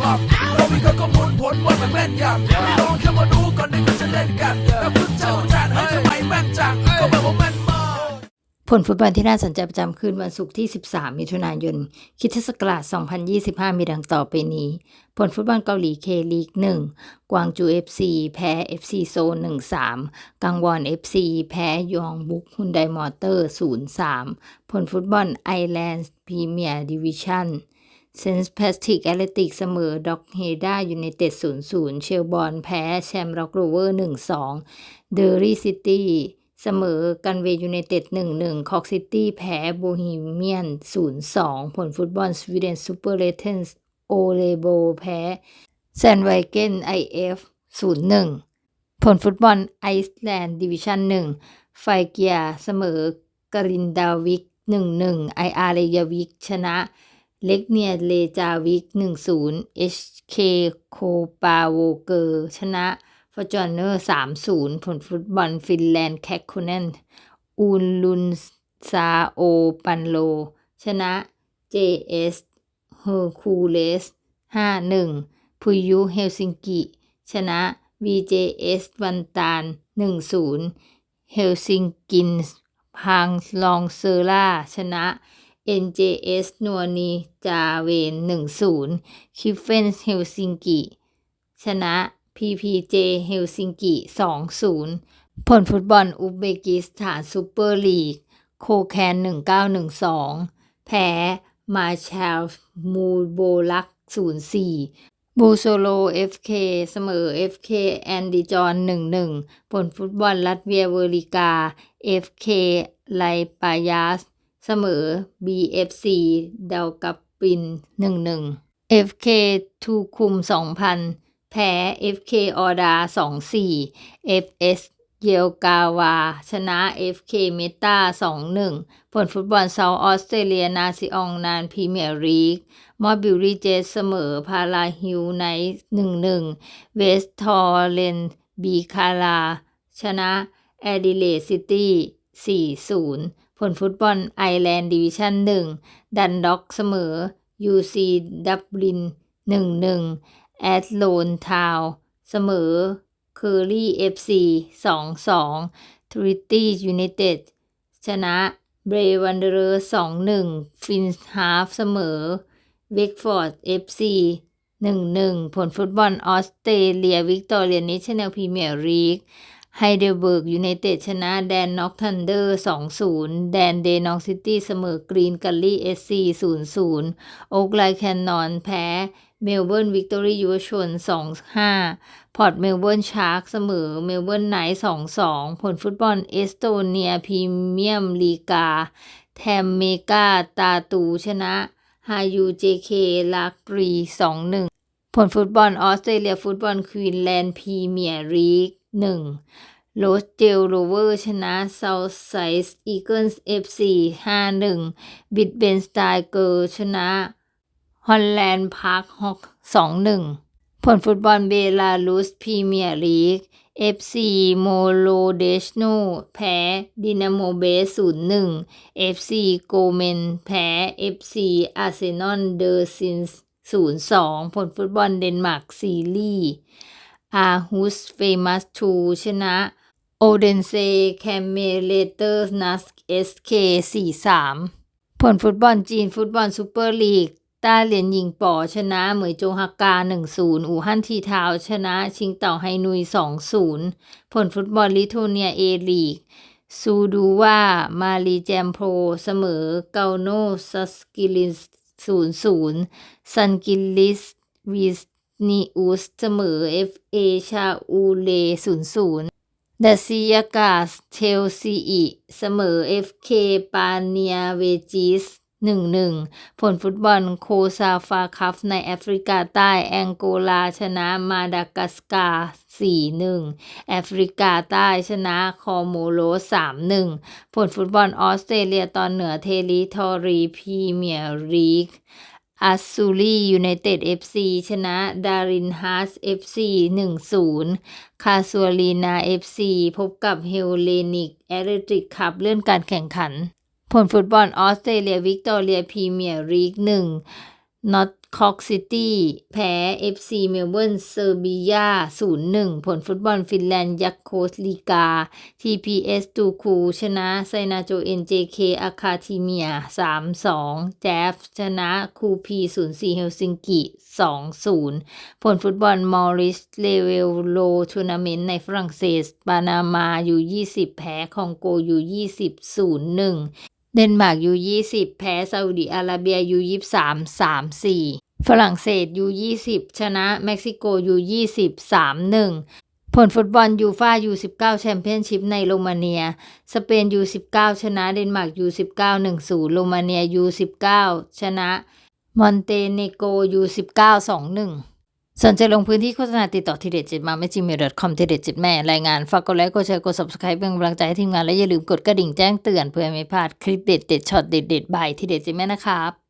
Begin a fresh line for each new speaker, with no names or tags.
หลับเรามีก็ข้อมูลผลว่ามันแม่นยำลองแค่มาดูก่อนที่เขาจะเล่นกันแล้วคุณเจ้าจานให้ทำไมแม่นจังก็แบบว่าแม่นมาก
ผลฟุตบอลที่น่าสนใจประจำคืนวันศุกร์ที่ 13 มิถุนายนคริดศักราช 2025 มีดังต่อไปนี้ ผลฟุตบอลเกาหลีเคลีก 1 กวางจู FC แพ้ FC โซน 1-3 กังวอน FC แพ้ยองบุกฮุนไดมอเตอร์ 0-3 ผลฟุตบอลไอแลนด์พรีเมียร์ดิวิชั่น เซนส์แพสติกแอตเลติกเสมอด็อกเฮดายูไนเต็ด0-0เชลบอลแพ้แชมป์ร็อกโรเวอร์1-2เดอรี่ซิตี้เสมอกันเวยูไนเต็ด1-1คอกซิตี้แพ้โบฮีเมียน0-2ผลฟุตบอลสวีเดนซูเปอร์เลเทนส์โอเลโบแพ้แซนไวเกนไอเอฟ0-1ผลฟุตบอลไอซ์แลนด์ดิวิชั่น1ไฟเกียเสมอกรินดาวิก1-1ไออาร์เรยาวิกชนะ เล็กเนียเลจาวิก 1-0 HK โคปาโวเกอร์ ชนะฟอร์จอนเนอร์ 3-0 ผลฟุตบอลฟินแลนด์แคคคูเนนอูนลุนซาโอปันโล ชนะ JS เฮอร์คูเลส 5-1 พุยุเฮลซิงกิ ชนะ VJS วันตาน1-0 เฮลซิงกินพังลองเซอร่า ชนะ NJS นัวนีจาเวน1-0คิฟเฟนเฮลซิงกิชนะ PPJ เฮลซิงกิ2-0ผลฟุตบอลอุซเบกิสถานซูเปอร์ลีก โคแคน1912แพ้มาชาลมูโบลัก0-4บูโซโล FK เสมอ FK แอนดิจอน1-1ผลฟุตบอลลัตเวียเวอริกา FK ไลปายาส เสมอ BFC เดลกับปิน 1-1 FK ทูคุม 2000 แพ้ FK ออดา 2-4 FS เยลกาวา ชนะ FK เมตา2-1 ผลฟุตบอลเซาท์ออสเตรเลียนาซิองนานพรีเมียร์ลีกมอบิลรีเจสเสมอ พาราฮิวไนท์1-1 เวสทอร์เรนบีคารา ชนะแอดิเลดซิตี้4-0 ผลฟุตบอลไอแลนด์ดิวิชั่น1ดันด็อกเสมอ UC ดับลิน1-1แอตโลนทาวเสมอเคอรี่ FC 2-2ทริตตี้ยูไนเต็ดชนะเบรวันเดอร์2-1ฟินฮาฟเสมอเวกฟอร์ด FC 1-1ผลฟุตบอลออสเตรเลียวิกตอเรียนิชแนลพรีเมียร์ลีก ไฮเดลเบิร์กยูไนเต็ดชนะแดนน็อกทันเดอร์ 2-0 แดนเดนอกซิตี้เสมอกรีนกัลลี่ SC 0-0 โอ๊กไลแคนนอนแพ้เมลเบิร์นวิกตอรี่ยูวชน 2-5 พอร์ตเมลเบิร์นชาร์กเสมอเมลเบิร์นไนท์2-2 ผลฟุตบอลเอสโตเนียพรีเมียมลีกา แทมเมกาตาตูชนะฮายูเจเคลากรี 2-1 ผลฟุตบอลออสเตรเลียฟุตบอลควีนแลนด์พรีเมียร์ลีก 1โรสเจลโรเวอร์ชนะเซาท์ไซส์อีเกิลส์เอฟซี5-1บิดเบนสไตล์เกิร์ลชนะฮอลแลนด์พาร์คฮอก2-1ผลฟุตบอลเบลารุสพรีเมียร์ลีก FC โมโลเดชโนแพ้ดินาโมเบส0-1 FC โกเมนแพ้ FC อาร์เซนอลเดอร์ซินส์0-2ผลฟุตบอลเดนมาร์กซีรีส์ อาฮุสเฟมัสทูชนะโอเดนเซแคมเมเลเตอร์นัสเอสเค4-3ผลฟุตบอลจีนฟุตบอลซูเปอร์ลีกต้าเหรียญหญิงป๋อชนะเหมยโจฮักกา 1-0 อู่ฮั่นทีทาวชนะชิงเต่าไฮนุย 2-0 ผลฟุตบอลลิทัวเนียเอลีก ซูดูว่ามารีแจมโพรเสมอเกาโนซัสกิลิส0-0 ซันกิลิสวิส นีอุสเสมอ FA ชาอูเล0-0ดาซิยากาสเชลซีอีเสมอ FK ปาเนียเวจิส1-1ผลฟุตบอลโคซาฟาคัพในแอฟริกาใต้แองโกลาชนะมาดากัสการ์4-1แอฟริกาใต้ชนะคอโมโรส3-1ผลฟุตบอลออสเตรเลียตอนเหนือเทริทอรีพรีเมียร์ลีก อัสซูรียูไนเต็ดเอฟซีชนะดารินฮาร์ส FC 1-0คาซัวลีนาเอฟซีพบกับเฮลเลนิกแอตเลติกคัพเลื่อนการแข่งขัน ผลฟุตบอลออสเตรเลียวิกตอเรียพรีเมียร์ลีก1นอต คอกซิตี้แพ้ FC เมลเบิร์นเซอร์เบีย 0-1 ผลฟุตบอลฟินแลนด์ยักโคสลีกา TPS ตูคูชนะไซนาโจ NJK อาคาทีเมีย 3-2 แจฟชนะคูพี 04 เฮลซิงกิ 2-0 ผลฟุตบอลมอริสเลเวลโลทัวร์นาเมนต์ในฝรั่งเศสปานามาอยู่ 20 แพ้คองโกอยู่ 20 0-1 เดนมาร์กยูยี่สิบแพ้ซาอุดิอาระเบียยูยี่สามสามสี่ฝรั่งเศสยูยี่สิบชนะเม็กซิโกยูยี่สิบสามหนึ่งผลฟุตบอลยูฟ่ายูสิบเก้าแชมเปี้ยนชิพในโรมาเนีย สเปนยูสิบเก้าชนะเดนมาร์กยูสิบเก้าหนึ่งศูนย์โรมาเนียยูสิบเก้าชนะ มอนเตเนโกยูสิบเก้าสองหนึ่ง สนใจลงพื้นที่โฆษณาติดต่อทีเด็ดจิตมาไม่จริงเมล .com ทีเด็ดจิตแม่รายงาน ฝากกดไลค์กดแชร์กด subscribe เป็นกำลังใจให้ทีมงานและอย่าลืมกดกระดิ่งแจ้งเตือนเพื่อไม่พลาดคลิปเด็ดเด็ดช็อตเด็ดเด็ดบายทีเด็ดจิตแม่นะครับ